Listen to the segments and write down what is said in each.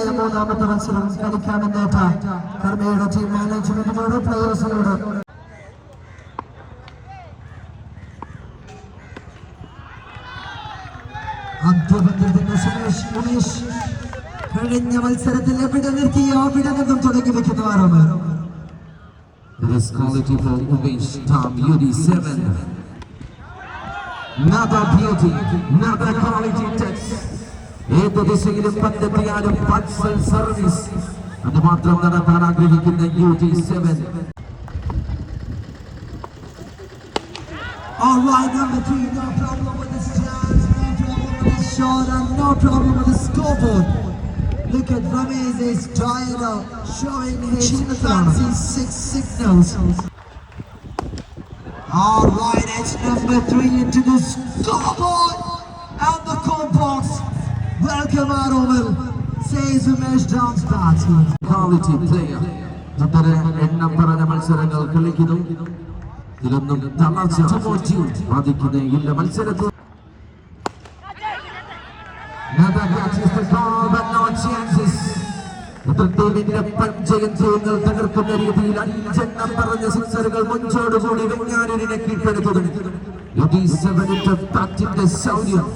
തുടർച്ചയായ മൂന്നാമത്തെ മത്സരം കളിക്കാമെന്നേറ്റ കർമ്മയുടെ ടീം മാനേജ്മെന്റിനോട് പ്ലേയേഴ്സിനോട് ആദ്യപന്യത്തിന്റെ സുമേഷ് ഉമേഷ് കഴിഞ്ഞ മത്സരത്തിൽ എവിടെ നിർത്തിയോ അവിടെ നിന്നും തുടങ്ങി വെക്കുന്നവരാണ് It is quality for Umesh Tom UD7. Another beauty, another quality touch. ഏത് ദിശയിലും പന്തെത്തിയാലും പാർസൽ സർവീസ് അത് മാത്രം നടത്താൻ ആഗ്രഹിക്കുന്ന U T seven All right, number three, no problem with the stance, no problem with the shot, and no problem with the scoreboard. Look at Ramesh is tired out, showing his fancy six signals. All right, it's number three into the scoreboard and the goal box. Welcome, our Aromal, says Umesh Downs batsman. Quality player തുടരെ എണ്ണം പറഞ്ഞ മത്സരങ്ങൾ കളിക്കുന്നു ഇതിലൊന്നും തളർച്ച ബാധിക്കുന്ന ഇല്ല മത്സരത്തിൽ ടീമിന്റെ പഞ്ചയന്ത്രങ്ങൾ തകർക്കുന്ന രീതിയിൽ അഞ്ചെണ്ണം പറഞ്ഞ സിക്സറുകൾ മുഞ്ചോടുകൂടി വെങ്ങാനൂരിനെ കീഴ്പ്പെടുത്തുന്നു ശൗര്യം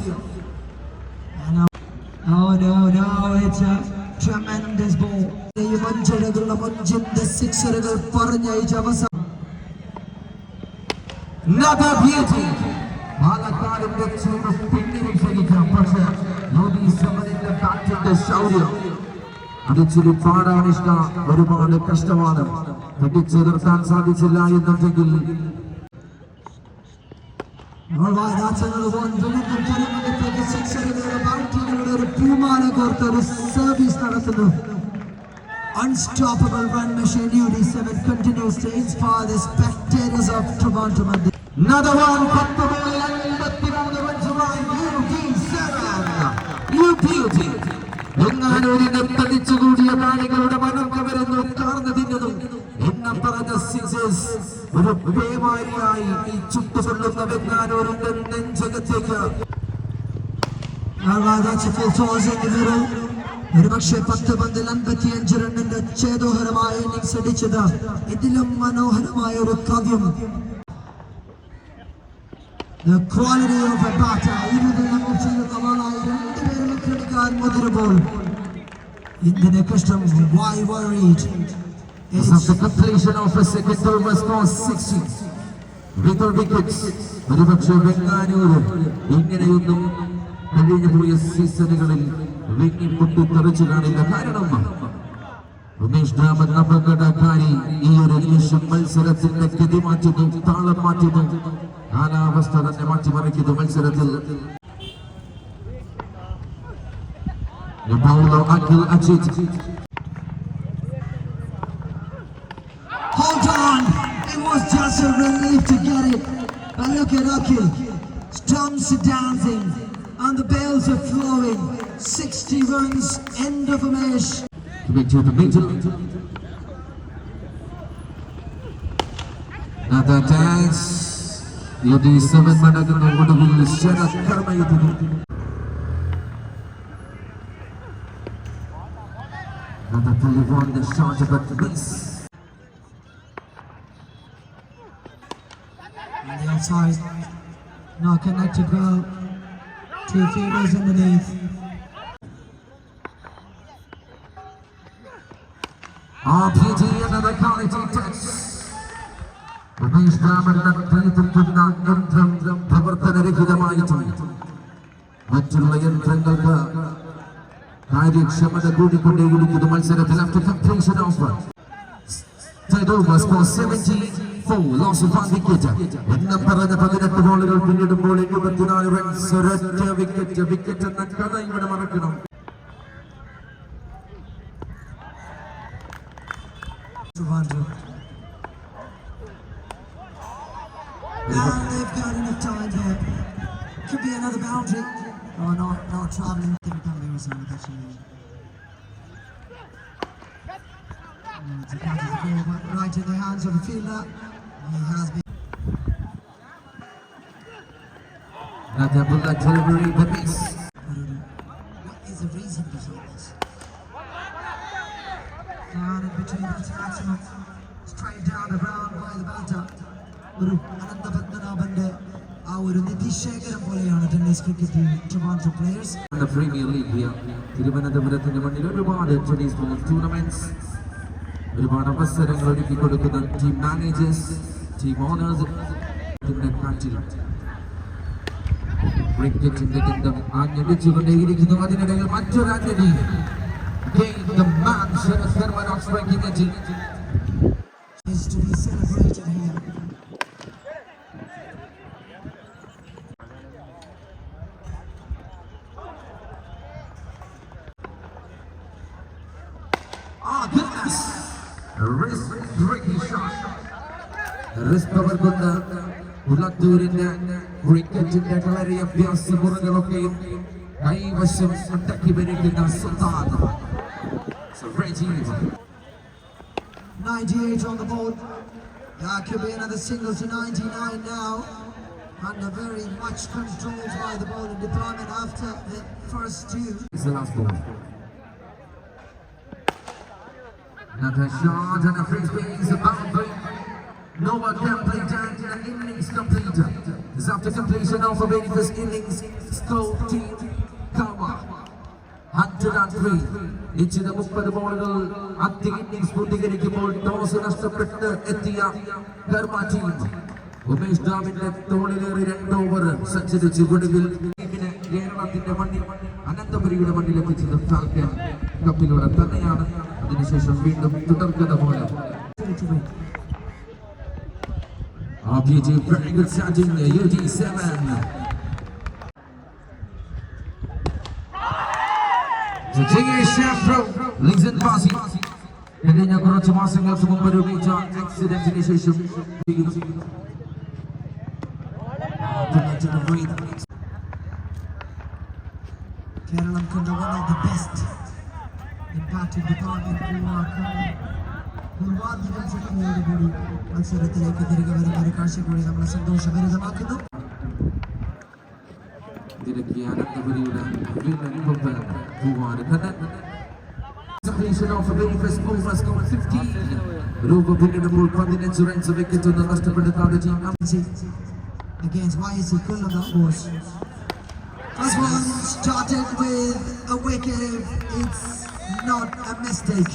Oh no, no, it's a tremendous ball. ഈ മഞ്ചടകളുടെ മഞ്ചിന്റെ സിക്സറുകൾ പറഞ്ഞയച്ച അവസാനം. പാലക്കാടിന്റെ ചൂട് പിന്നിൽ ക്ഷണിക്കാം പക്ഷേ യുദ്ധീസവനിന്റെ ബാറ്റിന്റെ ശൗര്യം. അത് ഇച്ചിരി പാടാണ് ഇഷ്ട. ഒരുപാട് കഷ്ടമാണ്. പിടിച്ചു നിർത്താൻ സാധിച്ചില്ല എന്നുണ്ടെങ്കിൽ സിക്സറുകളുടെ ബൗണ്ടറികളുടെ ഒരു പൂമാല കോർത്ത് ഒരു സർവീസ് നടത്തുന്നു Unstoppable run machine UD7 continues to inspire the spectators of Toronto Monday. Another one, പത്ത് ബോളിൽ അൻപത്തിമൂന്ന് റൺസുമായി UD7. You beauty. എങ്ങാനൂരിനെ തടിച്ചുകൂടിയ കാണികളുടെ മനം കവരുന്നു കാർന്നു തിന്നുന്നു എണ്ണം പറഞ്ഞ സിക്സേഴ്സ് ഒരു പേമാരിയായി ഈ ചുട്ടുകൊള്ളുന്ന വെങ്ങാനൂരിന്റെ നെഞ്ചകത്തേക്ക് Middle. ഒരുപക്ഷെ പത്ത് പന്തിൽ അൻപത്തിയഞ്ച് റണ്ണിന്റെ ഛേദോഹരമായ ഇന്നിംഗ്സ് അടിച്ചത് ഇതിലും മനോഹരമായ ഒരു കാവ്യം The quality of a batter, ഇരുപത് നമ്മൾ ചെയ്യുന്ന ആളായി രണ്ടുപേരും കളിക്കാൻ മുതിരുമ്പോൾ ഇന്ത്യനെ കഷ്ടം why worried This is the completion of a second over score 60. Little wickets. ഒരുപക്ഷെ വെങ്ങാനൂര് ഇങ്ങനെയൊന്നും കഴിഞ്ഞു പോയ സീസണുകളിൽ വെങ്ങി പൊട്ടിത്തെറിച്ചു കാണില്ല കാരണം ഉമേഷ് ധാമൻ അപകടകാരി ഈ ഒരു നിമിഷം മത്സരത്തിന്റെ ഗതി മാറ്റുന്നു താളം മാറ്റുന്നു കാലാവസ്ഥ തന്നെ മാറ്റിമറിക്കുന്നു മത്സരത്തിൽ Paulo Akil Ajit Hold on! It was just a relief to get it. But look at Akil. Stumps are dancing and the bells are flowing. 60 runs, end of a match. to the middle. Another dance. UD7 മടങ്ങുന്ന ഒടുവിൽ ശരക്കർമ്മയത്തിന് Another telephone the shot but miss. On the outside. Not connected well. Two fielders underneath. Ah, beauty another quality touch. രാമന്റെ തീർത്തുന്ന യന്ത്രം പ്രവർത്തനരഹിതമായിട്ടുണ്ട് മറ്റുള്ള യന്ത്രങ്ങൾക്ക് കാര്യക്ഷമത കൂടിക്കൊണ്ടേയിരിക്കുന്നു മത്സരത്തിൽ after completion of third over score 74 loss of one wicket എണ്ണം പറഞ്ഞ പതിനെട്ട് ബോളുകൾ പിന്നിടുമ്പോൾ എഴുപത്തിനാല് റൺസ് ഒരൊറ്റ വിക്കറ്റ് വിക്കറ്റ് എന്ന കഥ ഇവിടെ മറക്കണം Trivandrum. And they've got enough time here. Could be another boundary. Oh, no, no, travelling. Think that there was another catch. It's a catch of the ball, but right in the hands of the fielder. He has been. Another bullet delivery the miss What is the reason behind this? Down in between the maximum. Straight down the ground by the batter. ഒരു അനന്തപത്മനാഭന്റെ ആ ഒരു നിധിശേഖരം പോലെയാണ് tennis ക്രിക്കറ്റിൽ Trivandrum players premier league തിരുവനന്തപുരത്തിന്റെ മണ്ണിൽ ഒരുപാട് tennis ball tournaments ഒരുപാട് അവസരങ്ങൾ ഒരുക്കി കൊടുക്കുന്ന ടീം മാനേജേഴ്സ് ടീം ഓണേഴ്സ് ക്രിക്കറ്റിന്റെ ഗന്ധം ആഞ്ഞടിച്ചുകൊണ്ടേയിരിക്കുന്നു. അതിനിടയിൽ മറ്റൊരു not ഉള്ളത്തൂരിന്റെ ക്രിക്കറ്റിന്റെ കളരി അഭ്യാസ മുറകളൊക്കെയും കൈവശം അടക്കി ഭരിക്കുന്ന സുൽത്താൻ So Reggie 98 on the board. That could be another single to 99 now. Under very much controlled by the ball in deployment after the first two. is the last ball. Another shot and a free spin is a boundary. No one can play down and innings completed. This after completion of a very first innings, score team Kama. Hundred and three നിശ്ചിത മുപ്പത് ബോളുകൾ അധിക innings പൂർത്തീകരിക്കുമ്പോൾ toss നഷ്ടപ്പെട്ട് എത്തിയ കർമ്മ team Umesh ഡാമിന്റെ തോളിലേറി രണ്ട് over സഞ്ചരിച്ചു ഒടുവിൽ ടീമിനെ കേരളത്തിന്റെ മണ്ണിൽ അനന്തപുരിയുടെ മണ്ണിൽ എത്തിച്ചത് ഫാൽക്കൻ കപ്പിലൂടെ തന്നെയാണ്. അതിനുശേഷം വീണ്ടും തുടർക്കഥ പോലെ. RPG very good starting UG7 listen ബാസി കഴിഞ്ഞ കുറച്ച് മാസങ്ങൾക്ക് മുമ്പ് രൂപീച്ച ആക്സിഡന്റിന് ശേഷം Kerala can one of the best in batting department who are coming. പൂർവാധികം ശക്തിയോടുകൂടി മത്സരത്തിലേക്ക് തിരികെ വരുന്ന ഒരു കാഴ്ച കൂടി നമ്മളെ സന്തോഷഭരിതമാക്കുന്നു തിരക്കി അനന്തപുരിയുടെ villain പൂവാന് Kannan Completion of a very first over score 15. രൂപ പിന്നിടുമ്പോൾ പതിനഞ്ച് റൺസ് വിക്കറ്റ് ഒന്ന് നഷ്ടപ്പെടുത്താതെ team against YSC Kullam that was. First one started with a wicket. It's not a mistake.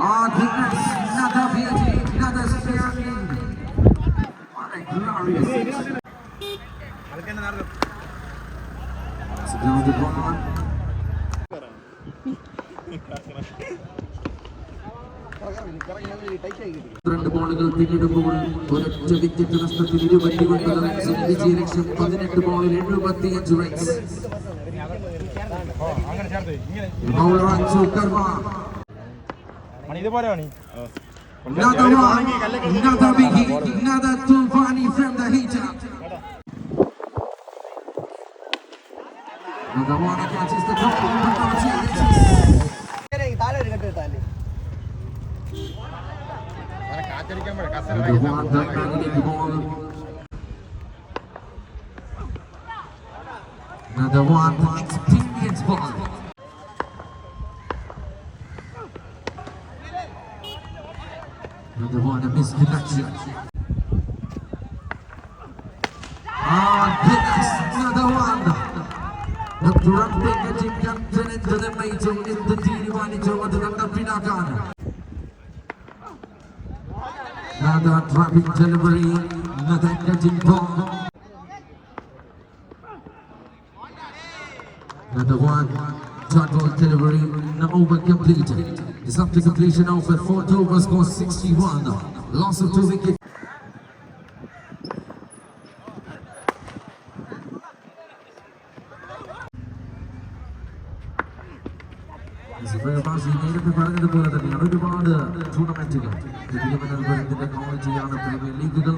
Ah, goodness, another beauty, another lead. What a glorious. So down the ball. രണ്ട് ബോളുകൾ പിന്നിടുമ്പോൾ ഒരൊറ്റ wicket നഷ്ടത്തിൽ ഇരുപത്തിയൊൻപത് runs വിജയലക്ഷ്യം പതിനെട്ട് ബോളിൽ എഴുപത്തിയഞ്ച് runs bowler അഞ്ചു കർമ്മ മണി ഇതുപോലെ മണി Another one, another biggie, another Tufani from the heater. Another one catches the top. താഴെ ഒരു കെട്ട് കിട്ടാല്ലേ കാറ്റടിക്കാൻ പോടെ Another one, the magnetic ball. Another one, the experience ball. Another one, a missed connection. And picks another one. The team captain into the major in the team manager of the Pinakan. Another traffic delivery, another catching ball. Another one, total delivery, no over completed. It's up to completion of a fourth over score 61. Loss of two wickets. സുബൈർബാസി നേരത്തെ പറഞ്ഞതുപോലെ തന്നെയാണ് ഒരുപാട് ടൂർണമെന്റുകൾ തിരുവനന്തപുരത്തിന്റെ കോളേജിലാണ് premier ലീഗുകൾ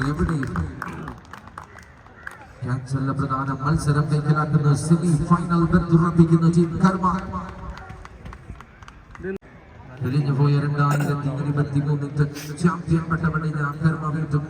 എവിടെയും ക്യാൻസറിലെ പ്രധാന മത്സരം കൈക്കലാക്കുന്ന സെമി ഫൈനൽ ബന്ധുറപ്പിക്കുന്ന ടീം കർമ്മ കഴിഞ്ഞു പോയ രണ്ടായിരത്തി ഇരുപത്തി മൂന്നിൽ ചാമ്പ്യൻ പട്ടമണിഞ്ഞ കർമ്മ വീണ്ടും